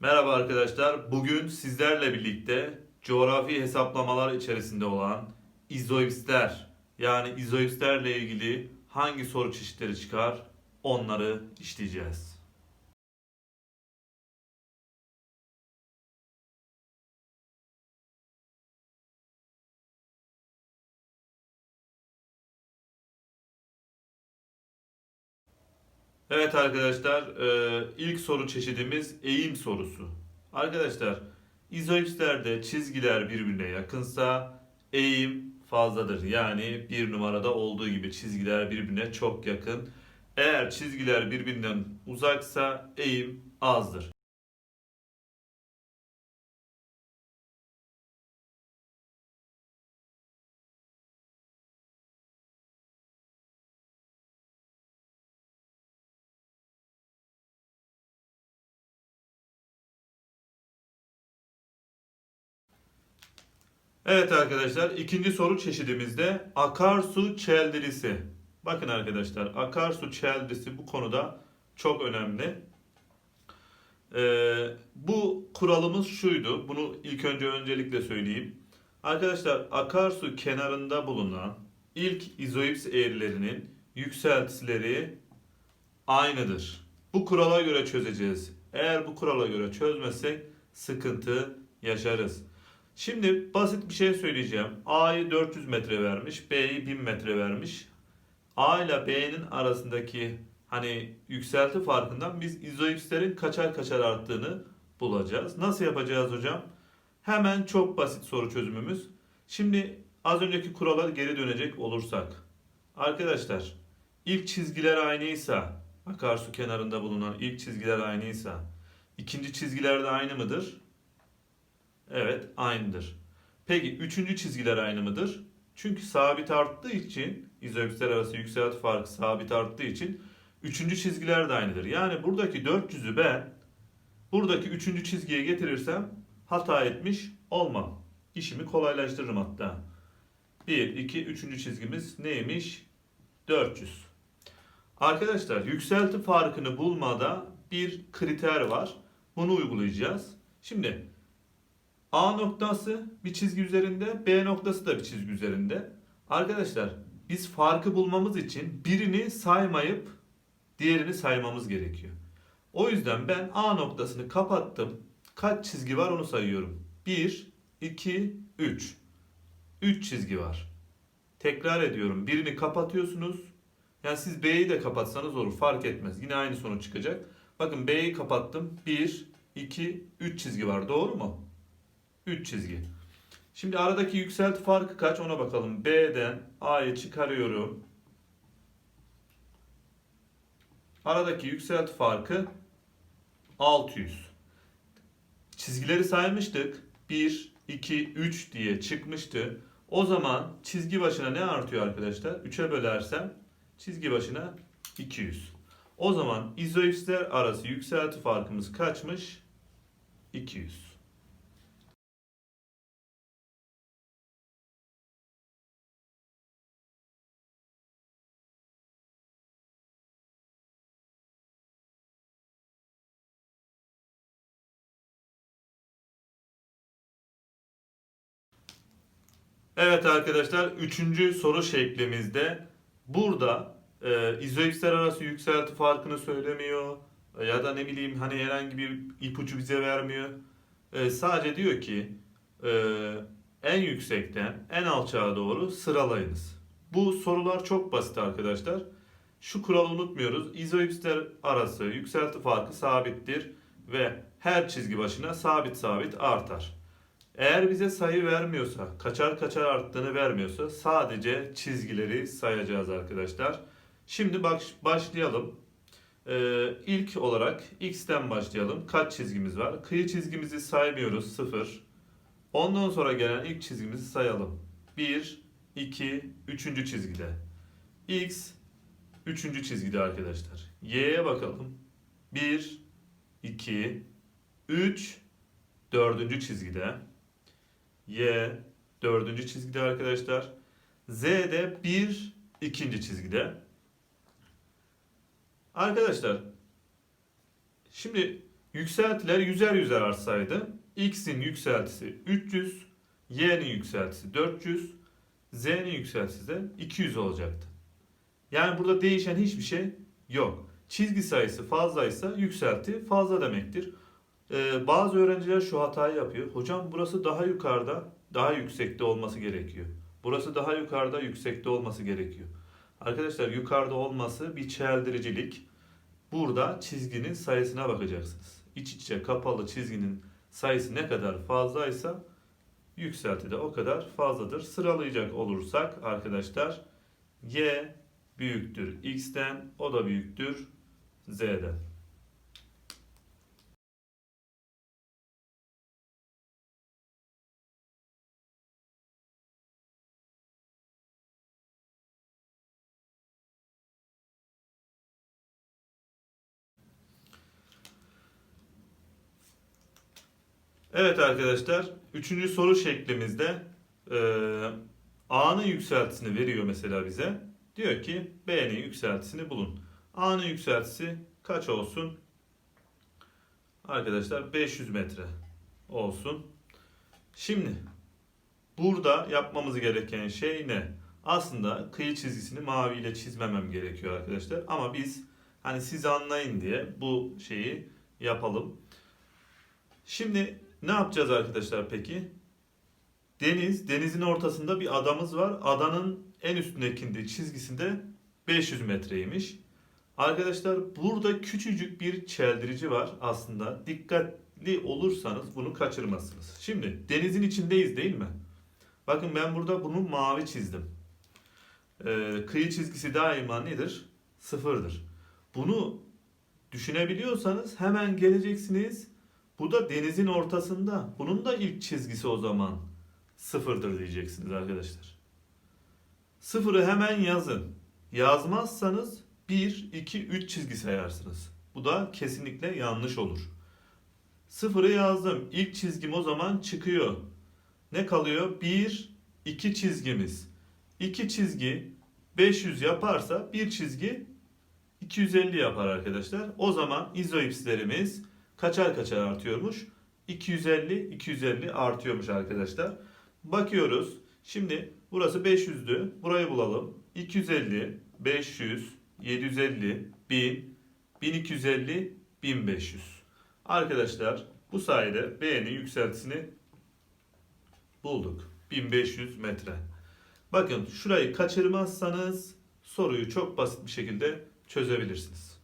Merhaba arkadaşlar. Bugün sizlerle birlikte coğrafi hesaplamalar içerisinde olan izoipsler yani izoipslerle ilgili hangi soru çeşitleri çıkar onları işleyeceğiz. Evet arkadaşlar, e, ilk soru çeşidimiz eğim sorusu. Arkadaşlar, izoipslerde çizgiler birbirine yakınsa eğim fazladır. Yani bir numarada olduğu gibi çizgiler birbirine çok yakın. Eğer çizgiler birbirinden uzaksa eğim azdır. Evet arkadaşlar ikinci soru çeşidimizde akarsu çeldirisi. Bakın arkadaşlar akarsu çeldirisi bu konuda çok önemli. Ee, bu kuralımız şuydu. Bunu ilk önce öncelikle söyleyeyim. Arkadaşlar akarsu kenarında bulunan ilk izoips eğrilerinin yükseltileri aynıdır. Bu kurala göre çözeceğiz. Eğer bu kurala göre çözmezsek sıkıntı yaşarız. Şimdi basit bir şey söyleyeceğim. A'yı 400 metre vermiş, B'yi 1000 metre vermiş. A ile B'nin arasındaki hani yükselti farkından biz izoipslerin kaçar kaçar arttığını bulacağız. Nasıl yapacağız hocam? Hemen çok basit soru çözümümüz. Şimdi az önceki kurala geri dönecek olursak. Arkadaşlar ilk çizgiler aynıysa akarsu kenarında bulunan ilk çizgiler aynıysa ikinci çizgiler de aynı mıdır? Evet, aynıdır. Peki üçüncü çizgiler aynı mıdır? Çünkü sabit arttığı için, izoipsler arası yükselti farkı sabit arttığı için üçüncü çizgiler de aynıdır. Yani buradaki 400'ü ben buradaki üçüncü çizgiye getirirsem hata etmiş olmam. İşimi kolaylaştırırım hatta. 1, 2, üçüncü çizgimiz neymiş? 400. Arkadaşlar yükselti farkını bulmada bir kriter var. Bunu uygulayacağız. Şimdi A noktası bir çizgi üzerinde, B noktası da bir çizgi üzerinde. Arkadaşlar biz farkı bulmamız için birini saymayıp diğerini saymamız gerekiyor. O yüzden ben A noktasını kapattım. Kaç çizgi var onu sayıyorum. 1, 2, 3. 3 çizgi var. Tekrar ediyorum. Birini kapatıyorsunuz. Yani siz B'yi de kapatsanız olur. Fark etmez. Yine aynı sonuç çıkacak. Bakın B'yi kapattım. 1, 2, 3 çizgi var. Doğru mu? 3 çizgi. Şimdi aradaki yükselti farkı kaç ona bakalım. B'den A'yı çıkarıyorum. Aradaki yükselti farkı 600. Çizgileri saymıştık. 1, 2, 3 diye çıkmıştı. O zaman çizgi başına ne artıyor arkadaşlar? 3'e bölersem çizgi başına 200. O zaman izoipsler arası yükselti farkımız kaçmış? 200. Evet arkadaşlar üçüncü soru şeklimizde burada e, izoipsler arası yükselti farkını söylemiyor ya da ne bileyim hani herhangi bir ipucu bize vermiyor. E, sadece diyor ki e, en yüksekten en alçağa doğru sıralayınız. Bu sorular çok basit arkadaşlar. Şu kuralı unutmuyoruz. İzoipsler arası yükselti farkı sabittir ve her çizgi başına sabit sabit artar. Eğer bize sayı vermiyorsa, kaçar kaçar arttığını vermiyorsa sadece çizgileri sayacağız arkadaşlar. Şimdi bak başlayalım. Ee, ilk olarak x'ten başlayalım. Kaç çizgimiz var? Kıyı çizgimizi saymıyoruz 0. Ondan sonra gelen ilk çizgimizi sayalım. 1, 2, 3. çizgide. X 3. çizgide arkadaşlar. Y'ye bakalım. 1, 2, 3, 4. çizgide. Y dördüncü çizgide arkadaşlar. Z de bir ikinci çizgide. Arkadaşlar şimdi Yükseltiler yüzer yüzer artsaydı x'in yükseltisi 300, y'nin yükseltisi 400, z'nin yükseltisi de 200 olacaktı. Yani burada değişen hiçbir şey yok. Çizgi sayısı fazlaysa yükselti fazla demektir. Ee, bazı öğrenciler şu hatayı yapıyor. Hocam burası daha yukarıda, daha yüksekte olması gerekiyor. Burası daha yukarıda, yüksekte olması gerekiyor. Arkadaşlar yukarıda olması bir çeldiricilik. Burada çizginin sayısına bakacaksınız. İç içe kapalı çizginin sayısı ne kadar fazlaysa yükselti de o kadar fazladır. Sıralayacak olursak arkadaşlar y büyüktür x'ten, o da büyüktür z'den. Evet arkadaşlar, üçüncü soru şeklimizde e, A'nın yükseltisini veriyor mesela bize. Diyor ki B'nin yükseltisini bulun. A'nın yükseltisi kaç olsun? Arkadaşlar 500 metre olsun. Şimdi burada yapmamız gereken şey ne? Aslında kıyı çizgisini maviyle çizmemem gerekiyor arkadaşlar. Ama biz hani siz anlayın diye bu şeyi yapalım. Şimdi ne yapacağız arkadaşlar peki? Deniz, denizin ortasında bir adamız var. Adanın en üstündeki çizgisinde 500 metreymiş. Arkadaşlar burada küçücük bir çeldirici var aslında. Dikkatli olursanız bunu kaçırmazsınız. Şimdi denizin içindeyiz değil mi? Bakın ben burada bunu mavi çizdim. Ee, kıyı çizgisi daima nedir? Sıfırdır. Bunu düşünebiliyorsanız hemen geleceksiniz. Bu da denizin ortasında. Bunun da ilk çizgisi o zaman sıfırdır diyeceksiniz arkadaşlar. Sıfırı hemen yazın. Yazmazsanız 1, 2, 3 çizgi sayarsınız. Bu da kesinlikle yanlış olur. Sıfırı yazdım. İlk çizgim o zaman çıkıyor. Ne kalıyor? 1, 2 çizgimiz. 2 çizgi 500 yaparsa bir çizgi 250 yapar arkadaşlar. O zaman izoipslerimiz kaçar kaçar artıyormuş? 250 250 artıyormuş arkadaşlar. Bakıyoruz. Şimdi burası 500'dü. Burayı bulalım. 250, 500, 750, 1000, 1250, 1500. Arkadaşlar bu sayede B'nin yükseltisini bulduk. 1500 metre. Bakın şurayı kaçırmazsanız soruyu çok basit bir şekilde çözebilirsiniz.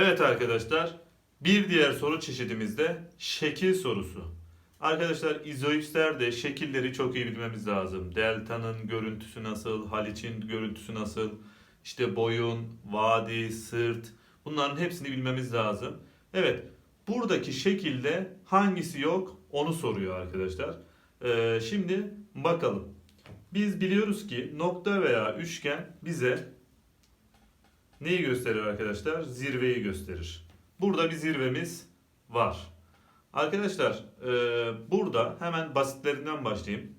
Evet arkadaşlar, bir diğer soru çeşidimizde şekil sorusu. Arkadaşlar izoipslerde şekilleri çok iyi bilmemiz lazım. Delta'nın görüntüsü nasıl, Haliç'in görüntüsü nasıl, işte boyun, vadi, sırt bunların hepsini bilmemiz lazım. Evet, buradaki şekilde hangisi yok onu soruyor arkadaşlar. Ee, şimdi bakalım. Biz biliyoruz ki nokta veya üçgen bize neyi gösterir arkadaşlar? Zirveyi gösterir. Burada bir zirvemiz var. Arkadaşlar e, burada hemen basitlerinden başlayayım.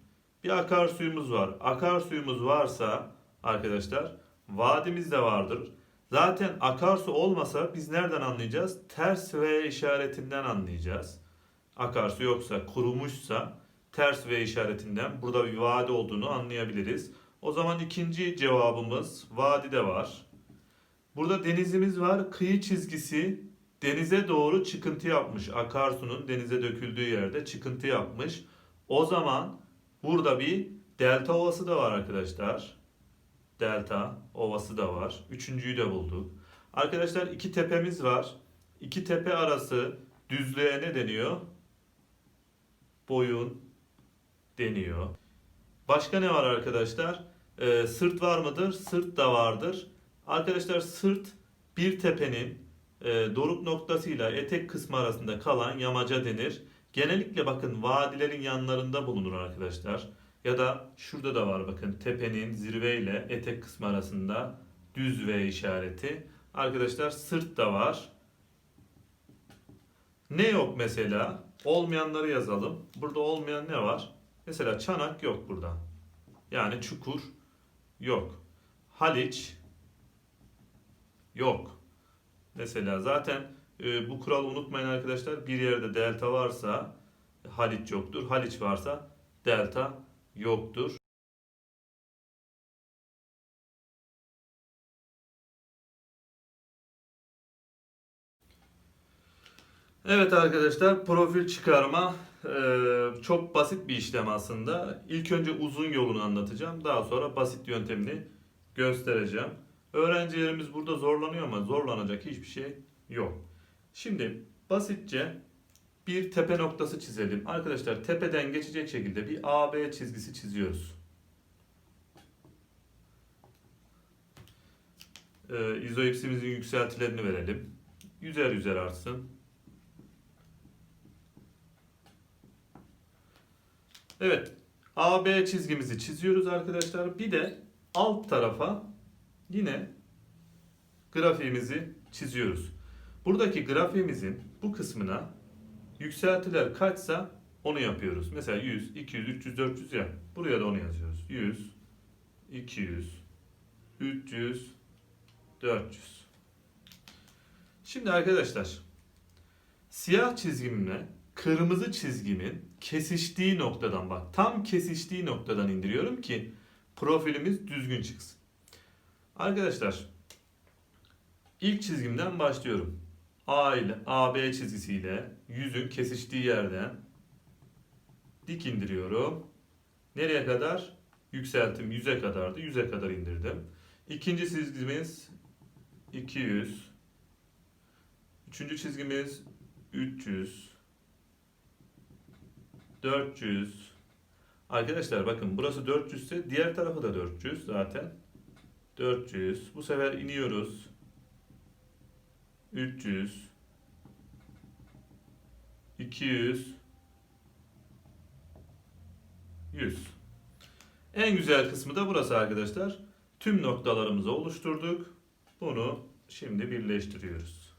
Bir akarsuyumuz var. Akarsuyumuz varsa arkadaşlar vadimiz de vardır. Zaten akarsu olmasa biz nereden anlayacağız? Ters V işaretinden anlayacağız. Akarsu yoksa, kurumuşsa ters V işaretinden burada bir vadi olduğunu anlayabiliriz. O zaman ikinci cevabımız vadi de var. Burada denizimiz var. Kıyı çizgisi denize doğru çıkıntı yapmış. Akarsunun denize döküldüğü yerde çıkıntı yapmış. O zaman burada bir delta ovası da var arkadaşlar. Delta ovası da var. Üçüncüyü de bulduk. Arkadaşlar iki tepemiz var. İki tepe arası düzlüğe ne deniyor? Boyun deniyor. Başka ne var arkadaşlar? Ee, sırt var mıdır? Sırt da vardır. Arkadaşlar sırt bir tepenin e, doruk noktasıyla etek kısmı arasında kalan yamaca denir. Genellikle bakın vadilerin yanlarında bulunur arkadaşlar. Ya da şurada da var bakın tepenin zirve ile etek kısmı arasında düz V işareti. Arkadaşlar sırt da var. Ne yok mesela? Olmayanları yazalım. Burada olmayan ne var? Mesela çanak yok burada. Yani çukur yok. Haliç yok. Mesela zaten e, bu kuralı unutmayın arkadaşlar. Bir yerde delta varsa Haliç yoktur. Haliç varsa delta yoktur. Evet arkadaşlar profil çıkarma e, çok basit bir işlem aslında. İlk önce uzun yolunu anlatacağım. Daha sonra basit yöntemini göstereceğim. Öğrencilerimiz burada zorlanıyor ama zorlanacak hiçbir şey yok. Şimdi basitçe bir tepe noktası çizelim. Arkadaşlar tepeden geçecek şekilde bir AB çizgisi çiziyoruz. Ee, izoipsimizin yükseltilerini verelim. Yüzer yüzer artsın. Evet. AB çizgimizi çiziyoruz arkadaşlar. Bir de alt tarafa yine grafiğimizi çiziyoruz. Buradaki grafiğimizin bu kısmına yükseltiler kaçsa onu yapıyoruz. Mesela 100, 200, 300, 400 ya. Buraya da onu yazıyoruz. 100, 200, 300, 400. Şimdi arkadaşlar siyah çizgimle kırmızı çizgimin kesiştiği noktadan bak tam kesiştiği noktadan indiriyorum ki profilimiz düzgün çıksın. Arkadaşlar ilk çizgimden başlıyorum. A ile AB çizgisiyle yüzün kesiştiği yerden dik indiriyorum. Nereye kadar? Yükseltim 100'e kadardı. 100'e kadar indirdim. İkinci çizgimiz 200. Üçüncü çizgimiz 300. 400. Arkadaşlar bakın burası 400 ise diğer tarafı da 400 zaten. 400. Bu sefer iniyoruz. 300 200 100 En güzel kısmı da burası arkadaşlar. Tüm noktalarımızı oluşturduk. Bunu şimdi birleştiriyoruz.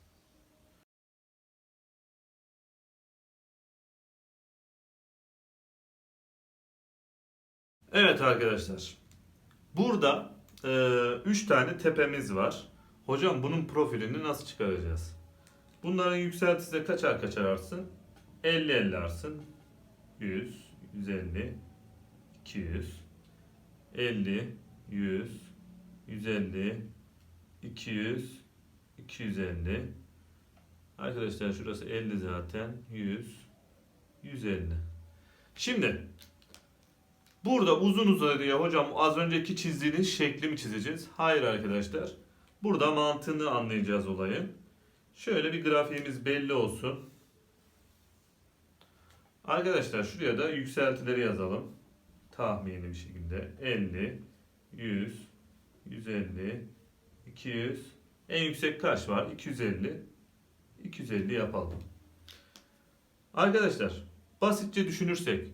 Evet arkadaşlar. Burada 3 tane tepemiz var. Hocam bunun profilini nasıl çıkaracağız? Bunların yükseltisi de kaçar kaçar artsın? 50 50 artsın. 100, 150, 200, 50, 100, 150, 200, 250. Arkadaşlar şurası 50 zaten. 100, 150. Şimdi burada uzun uzadıya hocam az önceki çizdiğiniz şekli mi çizeceğiz? Hayır arkadaşlar. Burada mantığını anlayacağız olayın. Şöyle bir grafiğimiz belli olsun. Arkadaşlar şuraya da yükseltileri yazalım. Tahmini bir şekilde 50, 100, 150, 200. En yüksek kaç var? 250. 250 yapalım. Arkadaşlar basitçe düşünürsek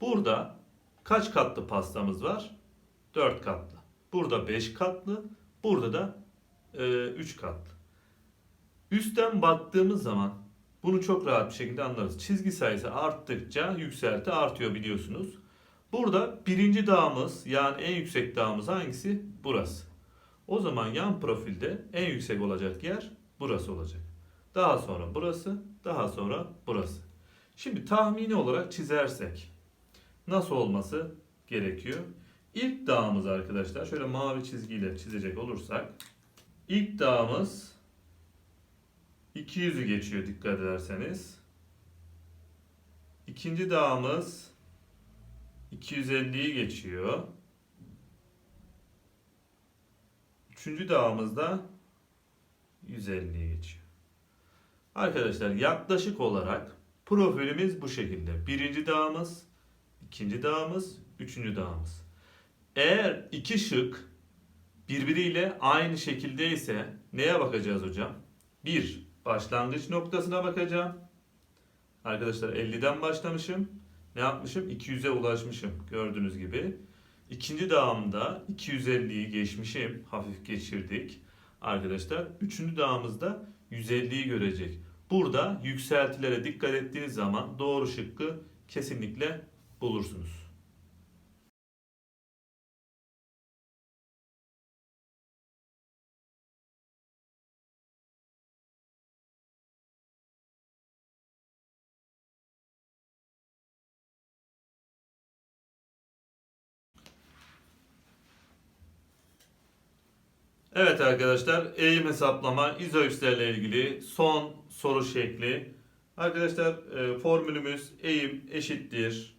burada kaç katlı pastamız var? 4 katlı. Burada 5 katlı. Burada da 3 katlı. Üstten baktığımız zaman bunu çok rahat bir şekilde anlarız. Çizgi sayısı arttıkça yükselti artıyor biliyorsunuz. Burada birinci dağımız yani en yüksek dağımız hangisi? Burası. O zaman yan profilde en yüksek olacak yer burası olacak. Daha sonra burası, daha sonra burası. Şimdi tahmini olarak çizersek nasıl olması gerekiyor? İlk dağımız arkadaşlar şöyle mavi çizgiyle çizecek olursak ilk dağımız 200'ü geçiyor dikkat ederseniz. İkinci dağımız 250'yi geçiyor. Üçüncü dağımız da 150'yi geçiyor. Arkadaşlar yaklaşık olarak profilimiz bu şekilde. Birinci dağımız, ikinci dağımız, üçüncü dağımız. Eğer iki şık birbiriyle aynı şekildeyse neye bakacağız hocam? Bir, başlangıç noktasına bakacağım. Arkadaşlar 50'den başlamışım. ne yapmışım? 200'e ulaşmışım gördüğünüz gibi. İkinci dağımda 250'yi geçmişim. Hafif geçirdik arkadaşlar. Üçüncü dağımızda 150'yi görecek. Burada yükseltilere dikkat ettiğiniz zaman doğru şıkkı kesinlikle bulursunuz. Evet arkadaşlar eğim hesaplama izoipslerle ilgili son soru şekli. Arkadaşlar e, formülümüz eğim eşittir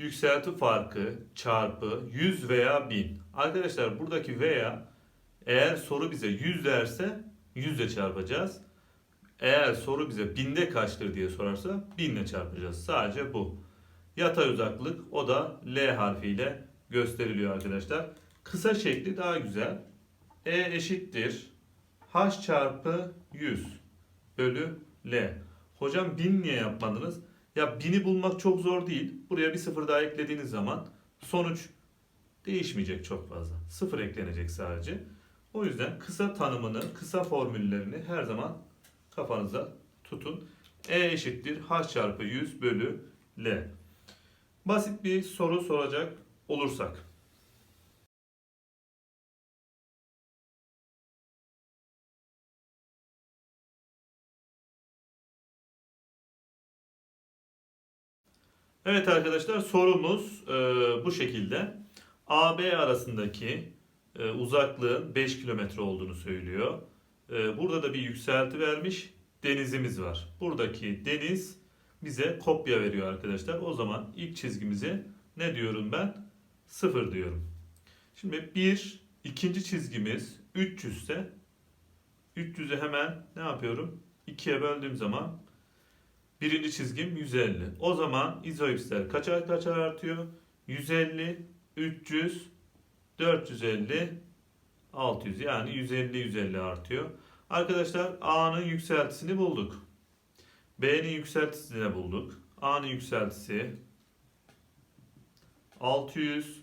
yükselti farkı çarpı 100 veya 1000. Arkadaşlar buradaki veya eğer soru bize 100 derse 100 ile çarpacağız. Eğer soru bize binde kaçtır diye sorarsa 1000 ile çarpacağız. Sadece bu. Yatay uzaklık o da L harfiyle gösteriliyor arkadaşlar. Kısa şekli daha güzel. E eşittir H çarpı 100 bölü L. Hocam 1000 niye yapmadınız? Ya 1000'i bulmak çok zor değil. Buraya bir sıfır daha eklediğiniz zaman sonuç değişmeyecek çok fazla. Sıfır eklenecek sadece. O yüzden kısa tanımını, kısa formüllerini her zaman kafanıza tutun. E eşittir H çarpı 100 bölü L. Basit bir soru soracak olursak. Evet arkadaşlar sorumuz e, bu şekilde. AB arasındaki e, uzaklığın 5 kilometre olduğunu söylüyor. E, burada da bir yükselti vermiş. Denizimiz var. Buradaki deniz bize kopya veriyor arkadaşlar. O zaman ilk çizgimize ne diyorum ben? 0 diyorum. Şimdi bir ikinci çizgimiz 300 ise 300'ü hemen ne yapıyorum? 2'ye böldüğüm zaman Birinci çizgim 150. O zaman izoipsler kaçar kaçar artıyor? 150, 300, 450, 600 yani 150 150 artıyor. Arkadaşlar A'nın yükseltisini bulduk. B'nin yükseltisini bulduk. A'nın yükseltisi 600,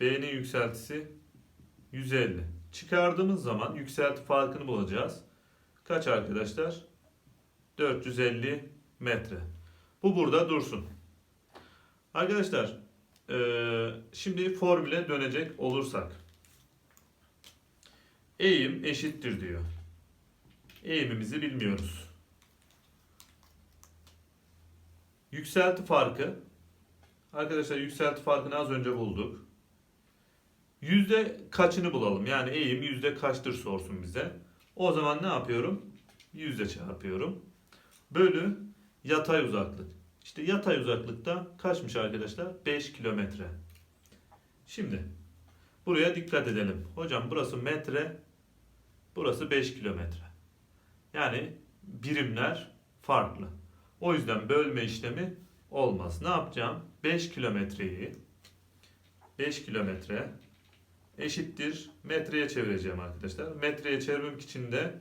B'nin yükseltisi 150. Çıkardığımız zaman yükselti farkını bulacağız. Kaç arkadaşlar? 450 metre. Bu burada dursun. Arkadaşlar eee, şimdi formüle dönecek olursak. Eğim eşittir diyor. Eğimimizi bilmiyoruz. Yükselti farkı. Arkadaşlar yükselti farkını az önce bulduk. Yüzde kaçını bulalım? Yani eğim yüzde kaçtır sorsun bize. O zaman ne yapıyorum? Yüzde çarpıyorum. Bölü Yatay uzaklık. İşte yatay uzaklıkta kaçmış arkadaşlar? 5 kilometre. Şimdi buraya dikkat edelim. Hocam burası metre, burası 5 kilometre. Yani birimler farklı. O yüzden bölme işlemi olmaz. Ne yapacağım? 5 kilometreyi 5 kilometre eşittir metreye çevireceğim arkadaşlar. Metreye çevirmek için de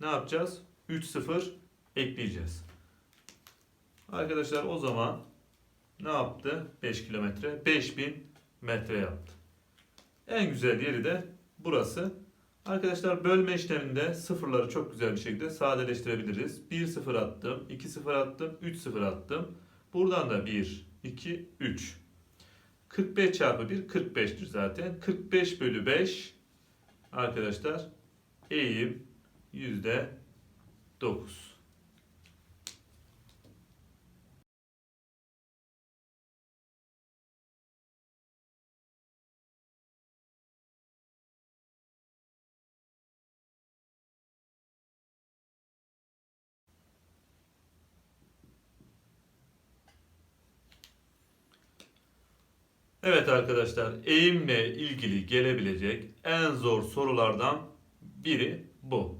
ne yapacağız? 3 sıfır ekleyeceğiz. Arkadaşlar o zaman ne yaptı? 5 kilometre. 5000 metre yaptı. En güzel yeri de burası. Arkadaşlar bölme işleminde sıfırları çok güzel bir şekilde sadeleştirebiliriz. 1 sıfır attım, 2 sıfır attım, 3 sıfır attım. Buradan da 1, 2, 3. 45 çarpı 1 45'tir zaten. 45 bölü 5 arkadaşlar eğim yüzde 9. Evet arkadaşlar eğimle ilgili gelebilecek en zor sorulardan biri bu.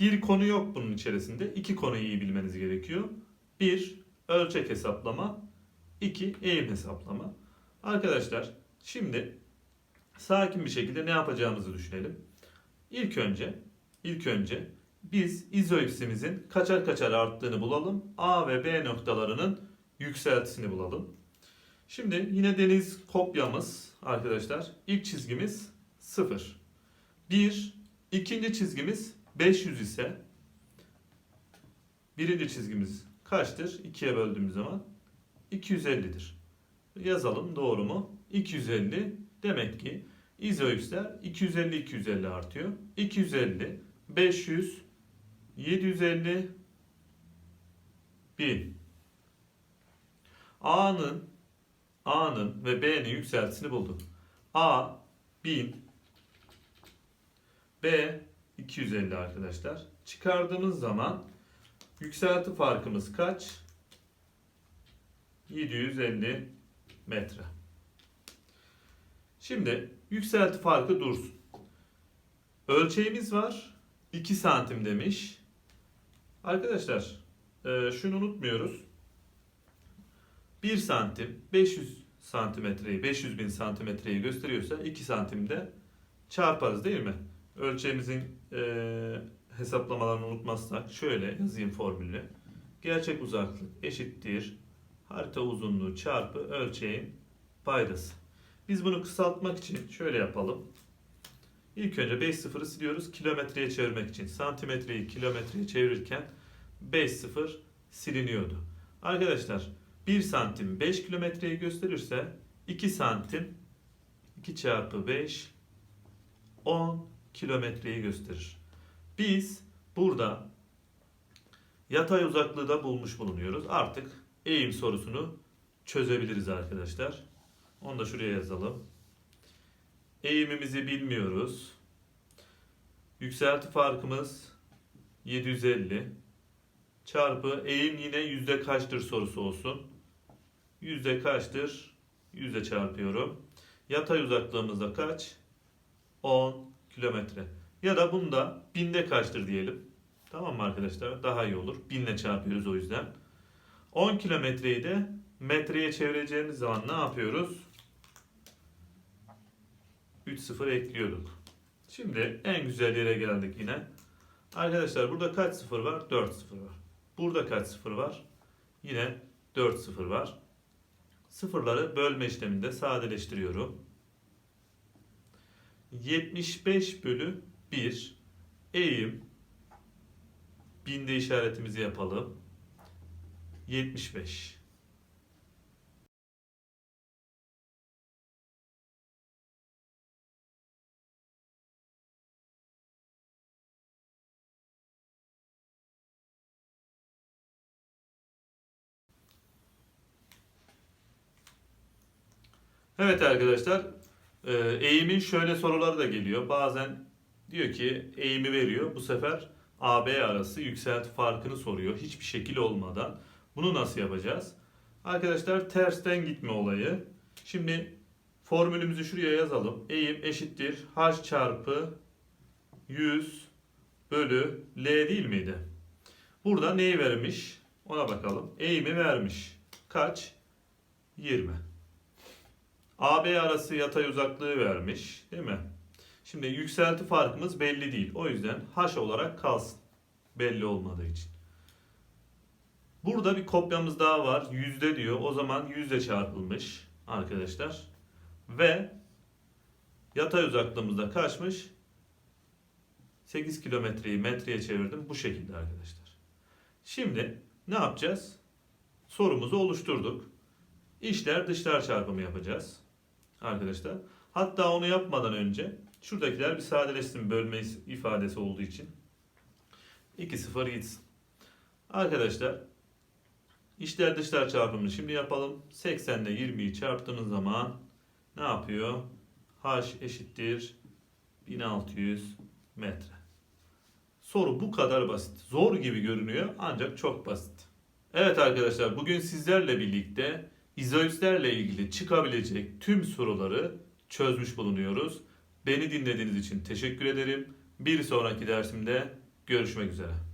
Bir konu yok bunun içerisinde. İki konuyu iyi bilmeniz gerekiyor. Bir, ölçek hesaplama. iki eğim hesaplama. Arkadaşlar şimdi sakin bir şekilde ne yapacağımızı düşünelim. İlk önce, ilk önce biz izoipsimizin kaçar kaçar arttığını bulalım. A ve B noktalarının yükseltisini bulalım. Şimdi yine deniz kopyamız arkadaşlar. İlk çizgimiz 0. 1. İkinci çizgimiz 500 ise birinci çizgimiz kaçtır? 2'ye böldüğümüz zaman 250'dir. Yazalım doğru mu? 250 demek ki izoipsler 250 250 artıyor. 250 500 750 1000 A'nın A'nın ve B'nin yükseltisini bulduk. A 1000 B 250 arkadaşlar. Çıkardığımız zaman yükselti farkımız kaç? 750 metre. Şimdi yükselti farkı dursun. Ölçeğimiz var. 2 santim demiş. Arkadaşlar e, şunu unutmuyoruz. 1 santim 500 santimetreyi 500 bin santimetreyi gösteriyorsa 2 santimde çarparız değil mi? Ölçeğimizin e, hesaplamalarını unutmazsak şöyle yazayım formülü. Gerçek uzaklık eşittir harita uzunluğu çarpı ölçeğin paydası. Biz bunu kısaltmak için şöyle yapalım. İlk önce 5 sıfırı siliyoruz kilometreye çevirmek için. Santimetreyi kilometreye çevirirken 5 sıfır siliniyordu. Arkadaşlar 1 santim 5 kilometreyi gösterirse 2 santim 2 çarpı 5 10 kilometreyi gösterir. Biz burada yatay uzaklığı da bulmuş bulunuyoruz. Artık eğim sorusunu çözebiliriz arkadaşlar. Onu da şuraya yazalım. Eğimimizi bilmiyoruz. Yükselti farkımız 750 çarpı eğim yine yüzde kaçtır sorusu olsun. Yüzde kaçtır? Yüzde çarpıyorum. Yatay uzaklığımızda kaç? 10 kilometre. Ya da bunda binde kaçtır diyelim. Tamam mı arkadaşlar? Daha iyi olur. Binle çarpıyoruz o yüzden. 10 kilometreyi de metreye çevireceğimiz zaman ne yapıyoruz? 3 sıfır ekliyorduk. Şimdi en güzel yere geldik yine. Arkadaşlar burada kaç sıfır var? 4 sıfır var. Burada kaç sıfır var? Yine 4 sıfır var. Sıfırları bölme işleminde sadeleştiriyorum. 75 bölü 1 eğim binde işaretimizi yapalım. 75. Evet arkadaşlar, e, eğimin şöyle soruları da geliyor. Bazen diyor ki eğimi veriyor. Bu sefer AB arası yükselti farkını soruyor. Hiçbir şekil olmadan. Bunu nasıl yapacağız? Arkadaşlar tersten gitme olayı. Şimdi formülümüzü şuraya yazalım. Eğim eşittir h çarpı 100 bölü L değil miydi? Burada neyi vermiş? Ona bakalım. Eğimi vermiş. Kaç? 20. AB arası yatay uzaklığı vermiş. Değil mi? Şimdi yükselti farkımız belli değil. O yüzden h olarak kalsın. Belli olmadığı için. Burada bir kopyamız daha var. Yüzde diyor. O zaman yüzde çarpılmış arkadaşlar. Ve yatay uzaklığımızda kaçmış? 8 kilometreyi metreye çevirdim. Bu şekilde arkadaşlar. Şimdi ne yapacağız? Sorumuzu oluşturduk. İşler dışlar çarpımı yapacağız. Arkadaşlar. Hatta onu yapmadan önce şuradakiler bir sadeleşsin bölme ifadesi olduğu için. 2 0 gitsin. Arkadaşlar İşler dışlar çarpımını şimdi yapalım. 80 ile 20'yi çarptığımız zaman ne yapıyor? H eşittir 1600 metre. Soru bu kadar basit. Zor gibi görünüyor ancak çok basit. Evet arkadaşlar bugün sizlerle birlikte izoipslerle ilgili çıkabilecek tüm soruları çözmüş bulunuyoruz. Beni dinlediğiniz için teşekkür ederim. Bir sonraki dersimde görüşmek üzere.